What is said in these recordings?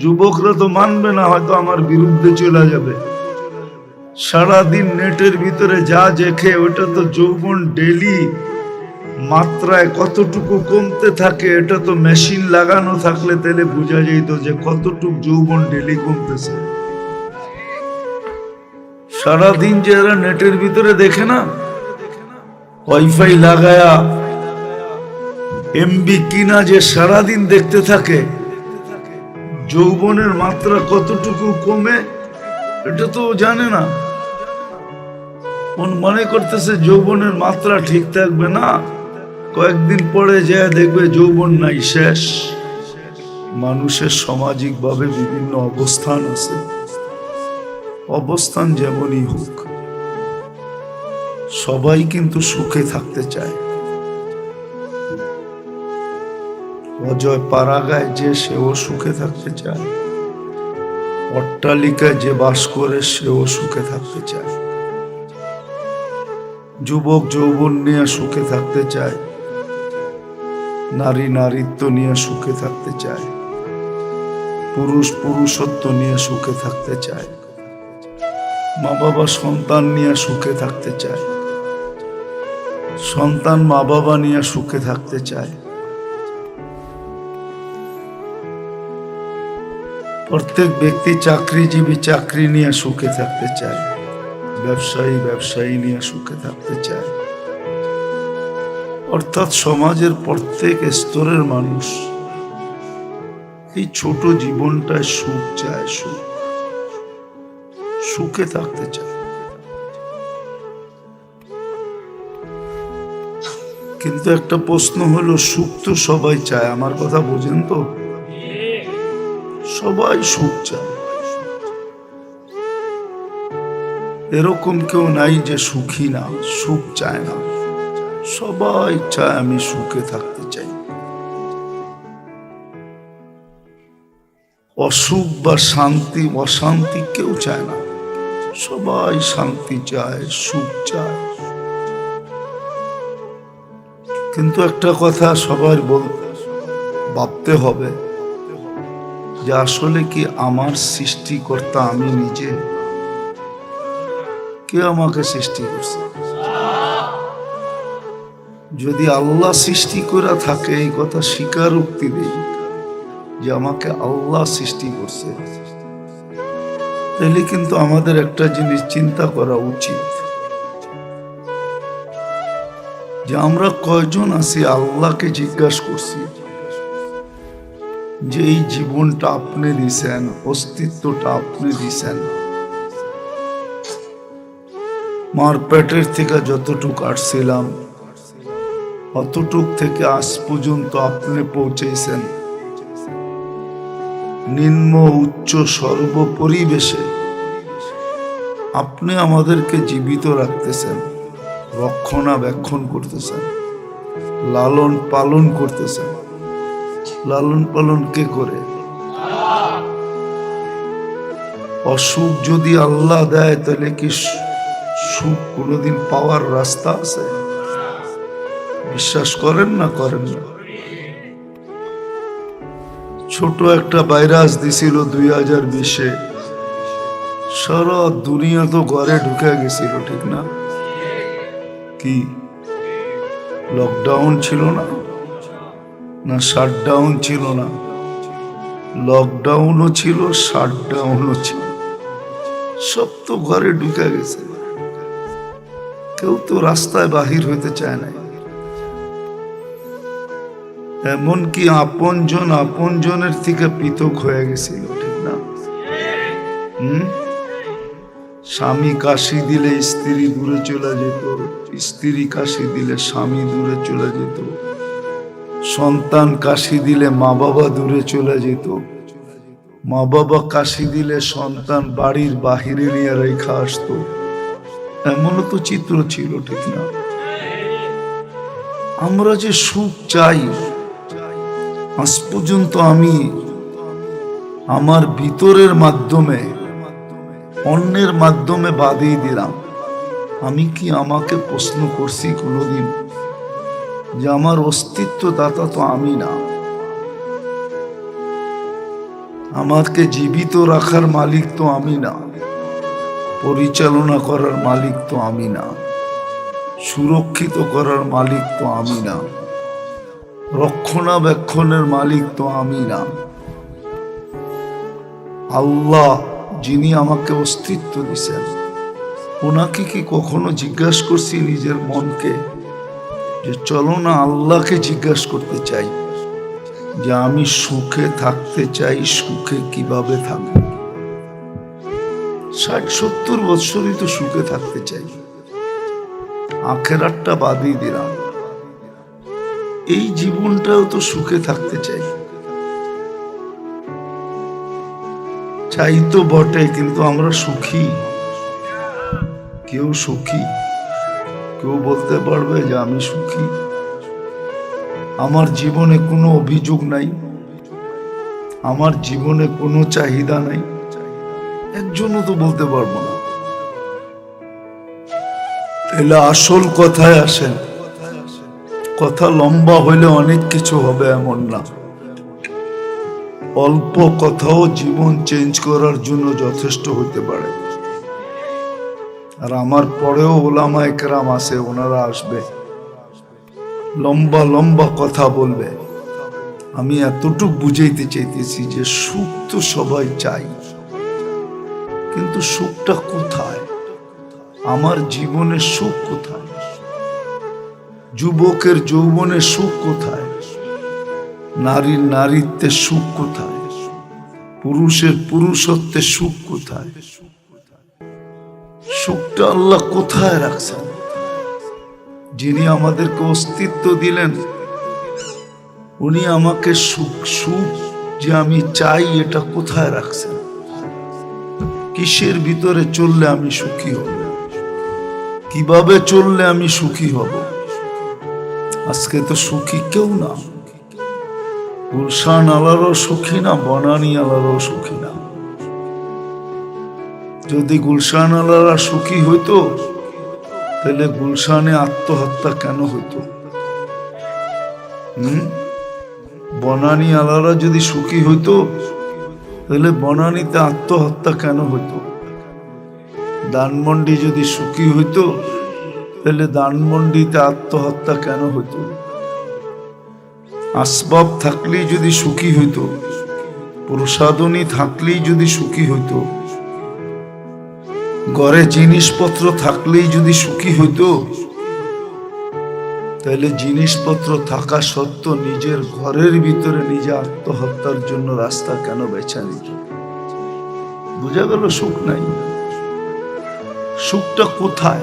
যুবকরা তো মানবে না, হয়তো আমার বিরুদ্ধে চলে যাবে। সারাদিন নেটের ভিতরে যা দেখে, ওটা তো যৌবন ডেলি মাত্রায় কতটুকু কমতে থাকে, এটা তো মেশিন লাগানো থাকলে তাহলে বোঝা যেত যে কতটুকু যৌবন ডেলি কমতেছে। সারাদিন যে এরা নেটের ভিতরে দেখে না, ওয়াইফাই লাগায়া, এমবি কিনা যে সারাদিন দেখতে থাকে যৌবনের মাত্রা কতটুকু কমে, এটা তো জানে না। মন মনে করতেছে যৌবনের মাত্রা ঠিক থাকবে না। কয়েকদিন পরে যে দেখবে যৌবন নাই শেষ। মানুষের সামাজিক ভাবে বিভিন্ন অবস্থান আছে। অবস্থান যেমনই হোক, সবাই কিন্তু সুখে থাকতে চায়। অজয় পাড়াগায় যে সেও সুখে থাকতে চায়। অট্টালিকায় যে বাস করে সেও সুখে থাকতে চায়। যুবক যৌবন নিয়ে সুখে থাকতে চায়। নারী নারীত্ব নিয়ে সুখে থাকতে চায়। পুরুষ পুরুষত্ব নিয়ে সুখে থাকতে চায়। মা বাবা সন্তান নিয়ে সুখে থাকতে চায়। সন্তান মা বাবা নিয়ে সুখে থাকতে চায়। প্রত্যেক ব্যক্তি চাকরিজীবী চাকরি নিয়ে সুখে থাকতে চায়। ব্যবসায়ী ব্যবসায়ী নিয়ে সুখে থাকতে চায়। অর্থাৎ সমাজের প্রত্যেক স্তরের মানুষ এই ছোট জীবনটায় সুখ চায়, সুখ, সুখে থাকতে চায়। কিন্তু একটা প্রশ্ন হলো, সুখ তো সবাই চায়, আমার কথা বোঝেন তো? সবাই সুখ চায়। এরকম কেউ নাই যে সুখী না, সুখ চায় না। সবাই চায় আমি সুখে থাকতে চাই। অসুখ বা শান্তি, অশান্তি কেউ চায় না। সবাই শান্তি চায়, সুখ চায়। কিন্তু একটা কথা সবার বল ভাবতে হবে। যে আসলে কি আমার সৃষ্টিকর্তা আমি নিজে? কে আমাকে সৃষ্টি করছে? যদি আল্লাহ সৃষ্টি করে থাকে, এই কথা স্বীকার উক্তি দিই যে আমাকে আল্লাহ সৃষ্টি করছে। তাহলে কিন্তু আমাদের একটা জিনিস চিন্তা করা উচিত। যে আমরা কয়জন আছি আল্লাহকে জিজ্ঞাসা করছি? যে এই জীবনটা আপনি দিছেন, অস্তিত্বটা আপনি দিছেন। মার পেটের থেকে যতটুক আসছিলাম, অতটুক থেকে আজ পর্যন্ত আপনি পৌঁছেছেন। নিম্ন উচ্চ সর্ব পরিবেশে আপনি আমাদেরকে জীবিত রাখতেছেন, রক্ষণাবেক্ষণ করতেছেন লালন পালন করতেছেন। লালন পালন কে করে? অসুখ যদি আল্লাহ দেয়, তাহলে কি সুখ কোনোদিন পাওয়ার রাস্তা আছে? বিশ্বাস করেন না করেন না? ছোট একটা ভাইরাস দিছিল দুই হাজার বিশে। সারা দুনিয়া তো ঘরে ঢুকে গেছিল, ঠিক না? কি? লকডাউন ছিল না? না শাটডাউন ছিল না। লকডাউনও ছিল শাটডাউনও ছিল। সব তো ঘরে ঢুকে গেছে। কেউ তো রাস্তায় বাহির হইতে চায় না এমনকি আপনজন আপনজনের থেকে পৃথক হয়ে গেছিল, ঠিক না? হুম? স্বামী কাশি দিলে স্ত্রী দূরে চলে যেত, স্ত্রী কাশি দিলে স্বামী দূরে চলে যেত। সন্তান কাশি দিলে মা বাবা দূরে চলে যেত। মা বাবা কাশি দিলে সন্তান বাড়ির বাহিরে নিয়ে রেখা আসতো। এমনও তো চিত্র ছিল, ঠিক না? আমরা যে সুখ চাই, আজ পর্যন্ত আমি আমার ভিতরের মাধ্যমে, অন্যের মাধ্যমে বাদিয়ে দিলাম। আমি কি আমাকে প্রশ্ন করছি কোনোদিন? যে আমার অস্তিত্ব দাতা তো আমি না। আমাকে জীবিত রাখার মালিক তো আমি না। পরিচালনা করার মালিক তো আমি না। সুরক্ষিত করার মালিক তো আমি না। রক্ষণাবেক্ষণের মালিক তো আমি না। আল্লাহ যিনি আমাকে অস্তিত্ব দিছেন, ওনাকে কি কখনো জিজ্ঞাসা করছি নিজের মনকে? যে চলো না আল্লাহকে জিজ্ঞাসা করতে চাই, যে আমি সুখে থাকতে চাই, সুখে কীভাবে থাকব? ষাট, সত্তর বৎসরই তো সুখে থাকতে চাই। আখেরাতটা বাদই দিলাম। এই জীবনটাও তো সুখে থাকতে চাই। চাই তো বটে, কিন্তু আমরা সুখী। কেউ সুখী? কেউ বলতে পারবে যে আমি সুখী। আমার জীবনে কোনো অভিযোগ নাই। আমার জীবনে কোনো চাহিদা নাই। একজনও তো বলতে পারব না। তাহলে আসল কথায় আসেন। কথা লম্বা হইলে অনেক কিছু হবে এমন না। অল্প কথাও জীবন চেঞ্জ করার জন্য যথেষ্ট হতে পারে। আর আমার পরেও ওলামা একরাম আছে, ওনারা আসবে। লম্বা লম্বা কথা বলবে। আমি এতটুক বুঝাইতে চাইতেছি যে সুখ তো সবাই চাই কিন্তু সুখটা কোথায়? আমার জীবনের সুখ কোথায়? যুবকের যৌবনের সুখ কোথায়? নারীর নারীত্বের সুখ কোথায়? পুরুষের পুরুষত্বের সুখ কোথায়? সুখটা আল্লাহ কোথায় রাখছেন? যিনি আমাদেরকে অস্তিত্ব দিলেন, উনি আমাকে সুখ সুখ যে আমি চাই এটা কোথায় রাখছেন? কিসের ভিতরে চললে আমি সুখী হব? কীভাবে চললে আমি সুখী হব? আজকে তো সুখী কেউ না। গুলশান আলারও সুখী না, বনানি আলারও সুখী না। যদি গুলশান আলারা সুখী হইতো, তাহলে গুলশানে আত্মহত্যা কেন হইতো? হুম? বনানি আলারা যদি সুখী হইতো, তাহলে বনানিতে আত্মহত্যা কেন হইতো? দানমন্ডি যদি সুখী হইতো, তাহলে দানমন্ডিতে আত্মহত্যা কেন হইতো? আসবাব থাকলেই যদি সুখী হইতো, প্রসাদনী থাকলেই যদি সুখী হইতো ঘরে জিনিসপত্র থাকলেই যদি সুখী হইতো, তাহলে জিনিসপত্র থাকা সত্ত্বেও নিজের ঘরের ভিতরে নিজে আত্মহত্যার জন্য রাস্তা কেন বেছে নিত? বোঝা গেল সুখ নাই। সুখটা কোথায়?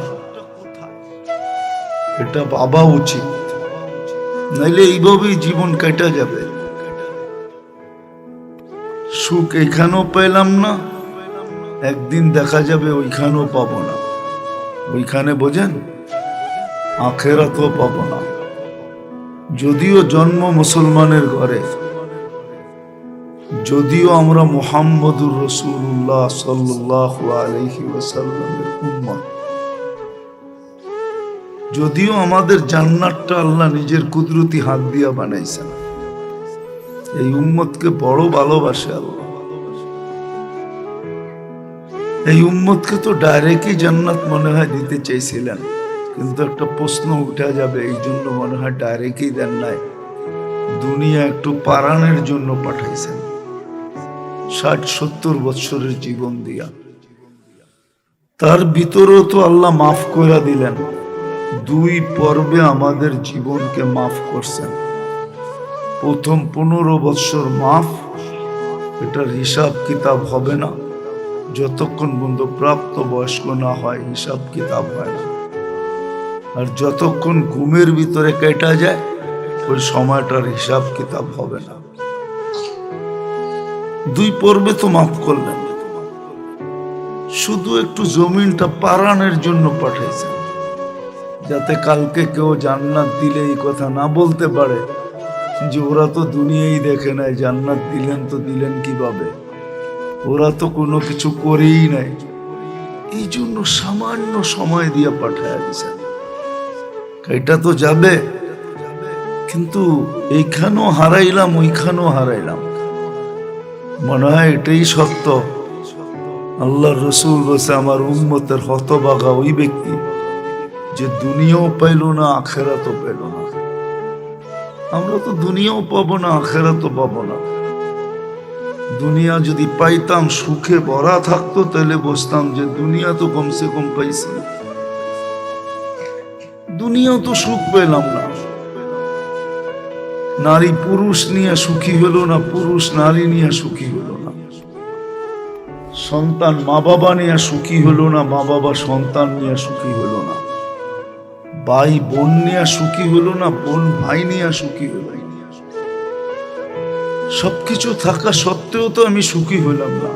এটা বাবা উচিত। নাইলে এইভাবেই জীবন কেটে যাবে। সুখ এখানেও পেলাম না। একদিন দেখা যাবে ওইখানেও পাবো না। ওইখানে বোঝেন? আখেরাতও পাবো না। যদিও জন্ম মুসলমানের ঘরে, যদিও আমরা মোহাম্মদুর রসুল্লাহ সাল্লাহ আলহি যদিও আমাদের জান্নাতটা আল্লাহ নিজের কুদরতি হাত দিয়া বানাইছেন। এই উম্মতকে বড় ভালোবাসে আল্লাহ। এই উম্মতকে তো ডাইরেক্টই জান্নাত মনে হয় দিতে চাইছিলেন। কিন্তু একটা প্রশ্ন উঠে যাবে, এই জন্য মনে হয় ডাইরেক্টই দেন নাই। দুনিয়া একটু পারানের জন্য পাঠাইছেন। ষাট, সত্তর বৎসরের জীবন দিয়া। তার ভিতরেও তো আল্লাহ মাফ করে দিলেন। দুই পর্বে আমাদের জীবনকে মাফ করছেন। প্রথম পনেরো বৎসর মাফ, এটার হিসাব কিতাব হবে না। যতক্ষণ পর্যন্ত প্রাপ্ত বয়স্ক না হয়, হিসাব কিতাব হয় না। আর যতক্ষণ ঘুমের ভিতরে কেটা যায়, ওই সময়টার হিসাব কিতাব হবে না। দুই পর্বে তো মাফ করলেন। শুধু একটু জমিনটা পারানের জন্য পাঠাইছেন যাতে কালকে কেউ জান্নাত দিলে এই কথা না বলতে পারে, যে ওরা তো দুনিয়াই দেখে নাই, জান্নাত দিলেন তো দিলেন কীভাবে? ওরা তো কোনো কিছু করেই নাই। এই জন্য সামান্য সময় দিয়ে পাঠায় দিছেন এটা তো যাবে। কিন্তু এইখানেও হারাইলাম, ওইখানেও হারাইলাম। মনে হয় এটাই সত্য। আল্লাহ রসুল বসে আমার উন্মতের হতবাগা ওই ব্যক্তি যে দুনিয়াও পাইল না, আখেরাতও পেল না। আমরা তো দুনিয়াও পাবো না, আখেরাতও পাবো না। দুনিয়া যদি পাইতাম, সুখে ভরা থাকতো, তাহলে বসতাম যে দুনিয়া তো কমসে কম পাইছি। দুনিয়াও তো সুখ পেলাম না। নারী পুরুষ নিয়ে সুখী হলো না, পুরুষ নারী নিয়ে সুখী হলো না। সন্তান মা বাবা নিয়ে সুখী হলো না মা বাবা সন্তান নিয়ে সুখী হলো না। ভাই বোন নিয়ে সুখী হলো না বোন ভাই নিয়ে সুখী হলো সবকিছু থাকা সত্ত্বেও তো আমি সুখী হইলাম না।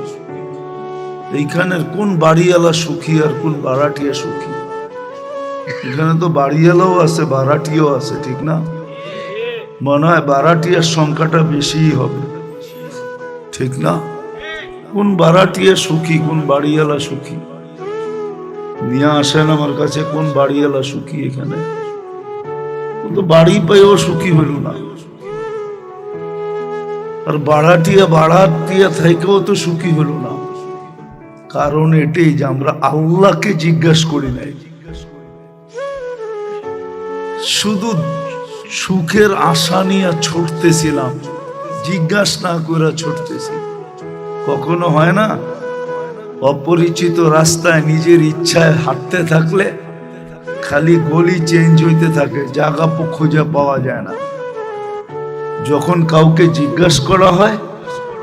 এইখানের কোন বাড়িওয়ালা সুখী আর কোন বাড়াটিয়া সুখী? এখানে তো বাড়িওয়ালাও আছে বাড়াটিও আছে, ঠিক না? মনে হয় বারাটিয়ার সংখ্যাটা বেশিই হবে। ঠিক না? কোন বারাটিয়া সুখী, কোন বাড়িওয়ালা সুখী? নিয়ে আসেন আমার কাছে, কোন বাড়িওয়ালা সুখী এখানে? ও তো বাড়ি পাইও সুখী হইল না। আর বাড়াটিয়া বাড়াটিয়া থেকেও তো সুখী হলো না। কারণ এটাই যে আমরা আল্লাহকে জিজ্ঞাসা করি নাই। শুধু সুখের আশা নিয়ে ছুটতেছিলাম, জিজ্ঞাসা না করে ছুটতেছি। কখনো হয় না? অপরিচিত রাস্তায় নিজের ইচ্ছায় হাঁটতে থাকলে খালি গলি চেঞ্জ হইতে থাকে, জায়গা খুঁজে পাওয়া যায় না। যখন কাউকে জিজ্ঞাসা করা হয়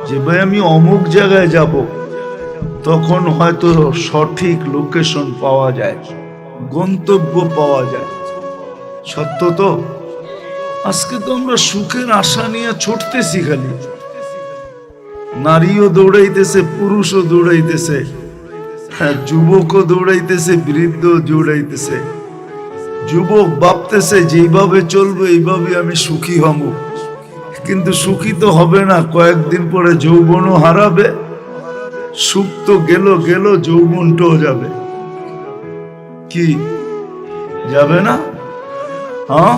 যে, ভাই, আমি অমুক জায়গায় যাব? তখন হয়তো সঠিক লোকেশন পাওয়া যায়, গন্তব্য পাওয়া যায়। সত্য তো? আজকে তো আমরা সুখের আশা নিয়ে ছুটতেছি খালি। নারীও দৌড়াইতেছে, পুরুষও দৌড়াইতেছে হ্যাঁ যুবকও দৌড়াইতেছে বৃদ্ধ দৌড়াইতেছে। যুবক ভাবতেছে, যেইভাবে চলবে এইভাবে আমি সুখী হব। কিন্তু সুখী তো হবে না, কয়েকদিন পরে যৌবনও হারাবে। সুখ তো গেল গেল, যৌবনটাও যাবে। কি? যাবে না? হ্যাঁ?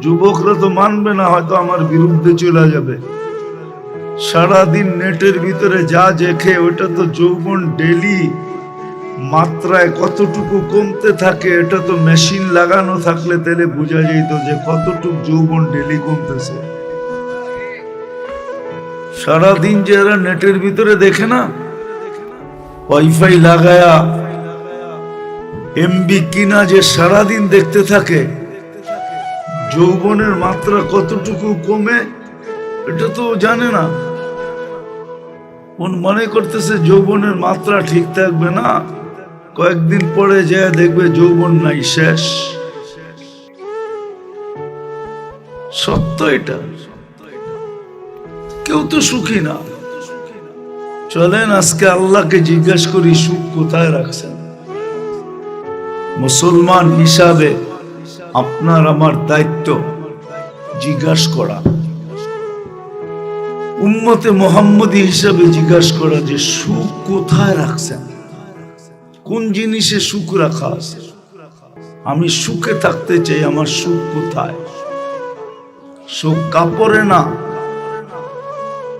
যুবকরা তো মানবে না, হয়তো আমার বিরুদ্ধে চলে যাবে। সারাদিন নেটের ভিতরে যা দেখে ওটা তো যৌবন ডেলি মাত্রায় কতটুকু কমতে থাকে, এটা তো মেশিন লাগানো থাকলে তাহলে বোঝা যেত যে কতটুকু যৌবন ডেলি কমতেছে। সারাদিন যে এরা নেটের ভিতরে দেখে না ওয়াইফাই লাগায়া এমবি কিনা যে সারাদিন দেখতে থাকে, যৌবনের মাত্রা কতটুকু কমে, এটা তো জানে না। মনে করতেছে যৌবনের মাত্রা ঠিক থাকবে না। কয়েকদিন পরে যে দেখবে যৌবন নাই শেষ। সত্য এটা। কেউ তো সুখী না। চলেন আজকে আল্লাহকে জিজ্ঞেস করি, সুখ কোথায় রাখছেন? মুসলমান হিসাবে আপনার আমার দায়িত্ব জিজ্ঞাসা করা। উম্মতে মোহাম্মদী হিসাবে জিজ্ঞাসা করা যে সুখ কোথায় রাখছেন? কোন জিনিসে সুখ রাখা আছে? আমি সুখে থাকতে চাই, আমার সুখ কোথায়? সুখ কাপড়ে না,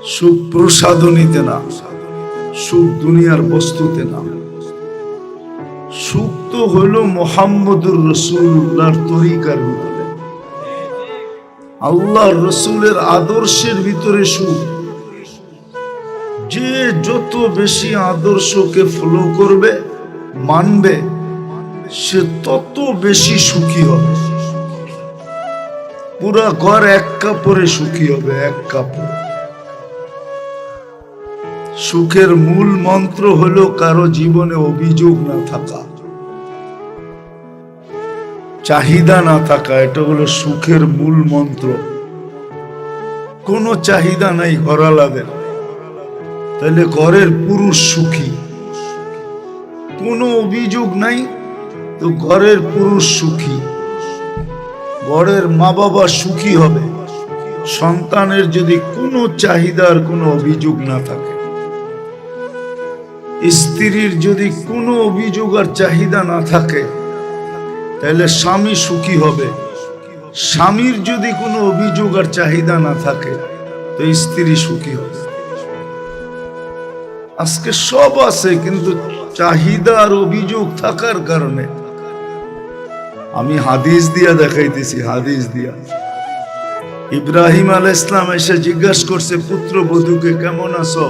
সুখ প্রসাদনীতে না, সুখ দুনিয়ার বস্তুতে না। সুখ তো হইল মোহাম্মদুর রসুল্লাহর তরিকার ভিতরে। আল্লাহ রসুলের আদর্শের ভিতরে সুখ। যে যত বেশি আদর্শকে ফলো করবে মানবে সে তত বেশি সুখী হবে। পুরা ঘর এক কাপড়ে সুখী হবে, এক কাপড়। সুখের মূল মন্ত্র হলো, কারও জীবনে অভিযোগ না থাকা। চাহিদা না থাকা, এটা হলো সুখের মূল মন্ত্র। কোনো চাহিদা নাই, ঘরালাদের। তাহলে ঘরের পুরুষ সুখী। কোনো অভিযোগ নাই তো ঘরের পুরুষ সুখী। ঘরের মা বাবা সুখী হবে। সন্তানের যদি কোনো চাহিদার কোনো অভিযোগ না থাকে। স্ত্রীর যদি কোনো অভিযোগ আর চাহিদা না থাকে, তাহলে স্বামী সুখী হবে। স্বামীর যদি কোনো অভিযোগ আর চাহিদা না থাকে, তো স্ত্রী সুখী হবে। আজকে সব আছে, কিন্তু চাহিদা আর অভিযোগ থাকার কারণে। আমি হাদিস দিয়া দেখাইতেছি, হাদিস দিয়া। ইব্রাহিম আল ইসলাম এসে জিজ্ঞাসা করছে, পুত্র বধূকে কেমন আছো?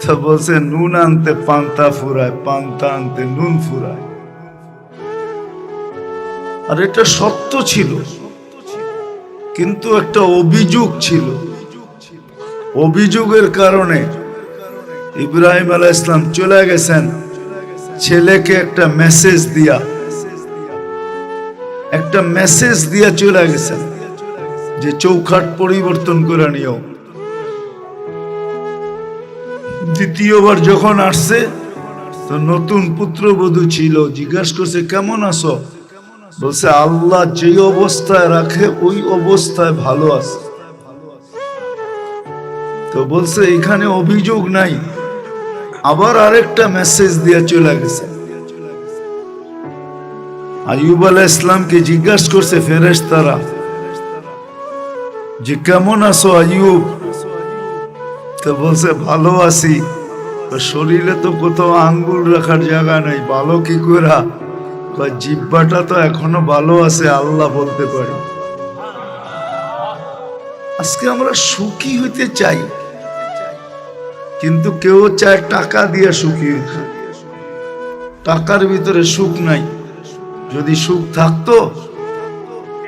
তা বলছে, নুন আনতে পান্তা ফুরায়, পান্তা আনতে নুন ফুরায়। আর এটা সত্য ছিল, কিন্তু একটা অভিযোগ ছিল। অভিযোগের কারণে ইব্রাহিম আলাহ ইসলাম চলে গেছেন। ছেলেকে একটা মেসেজ দিয়া, একটা মেসেজ দিয়া চলে গেছেন যে চৌখাট পরিবর্তন করে নিও। দ্বিতীয়বার যখন আসছে, তো নতুন পুত্রবধূ ছিল, জিজ্ঞাসা করছে, কেমন আছো? বলছে, আল্লাহ যে অবস্থায় রাখে, ওই অবস্থায় ভালো আছে। তো বলছে, এখানে অভিযোগ নাই। আবার আরেকটা মেসেজ দিয়ে চলে গেছে। আইয়ুব আলাহ ইসলামকে জিজ্ঞাসা করছে ফেরেশ তারা যে কেমন আছো আইয়ুব? তো বলছে, ভালো আছি। শরীরে তো কোথাও আঙ্গুল রাখার জায়গা নেই, ভালো কি করা জিব্বাটা তো এখনও ভালো আছে, আল্লাহ বলতে পারি। আজকে আমরা সুখী হইতে চাই। কিন্তু কেউ চায় টাকা দিয়ে সুখী। টাকার ভিতরে সুখ নাই। যদি সুখ থাকতো,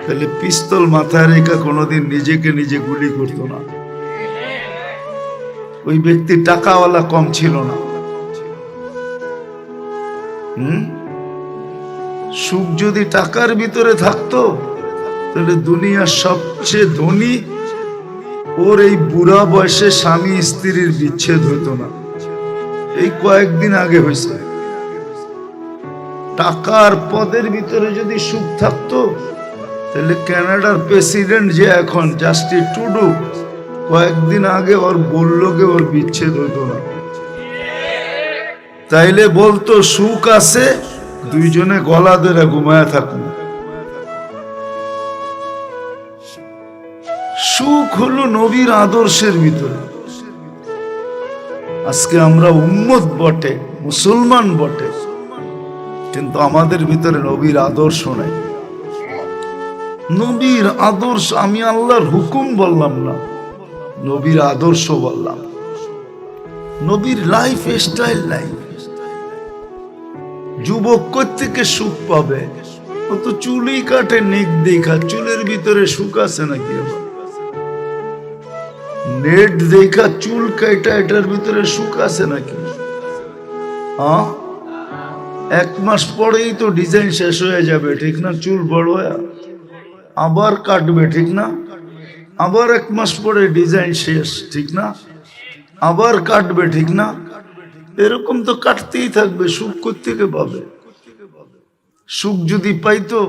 তাহলে পিস্তল মাথায় রেখা কোনোদিন নিজেকে নিজে গুলি করতো না। ওই ব্যক্তি টাকাওয়ালা কম ছিল না। হুম? সুখ যদি টাকার ভিতরে থাকতো, তাহলে দুনিয়ার সবচেয়ে ধনী ওর এই বুড়া বয়সে স্বামী স্ত্রীর বিচ্ছেদ হতো না। এই কয়েকদিন আগে হয়েছে। টাকার পদের ভিতরে যদি সুখ থাকতো, তাহলে কানাডার প্রেসিডেন্ট যে এখন, জাস্টিস টুডু কয়েকদিন আগে ওর বলল কে ওর বিচ্ছেদ হতো না। তাইলে বলতো, সুখ আছে, দুইজনে গলা ধরে ঘুমায় থাকুন। সুখ হলো নবীর আদর্শের ভিতরে। আজকে আমরা উম্মত বটে, মুসলমান বটে, কিন্তু আমাদের ভিতরে নবীর আদর্শ নাই। নবীর আদর্শ আমি আল্লাহর হুকুম বললাম না, নবীর আদর্শ বললাম। নবীর লাইফ স্টাইল নাই। যুবক থেকে সুখ পাবে? ও তো চুলই কাটে নেক দেখা, চুলের ভিতরে সুখ আছে নাকি আবার? নেট দেখা চুল কাটা এটার ভিতরে সুখ আছে নাকি? হ্যাঁ? এক মাস পরেই তো ডিজাইন শেষ হয়ে যাবে, ঠিক না? চুল বড় আবার কাটবে, ঠিক না? আবার এক মাস পরে ডিজাইন শেষ, ঠিক না? আবার কাটবে, ঠিক না? এরকম তো কাটতেই থাকবে, সুখ থেকে পাবে? সুখ যদি পাইতো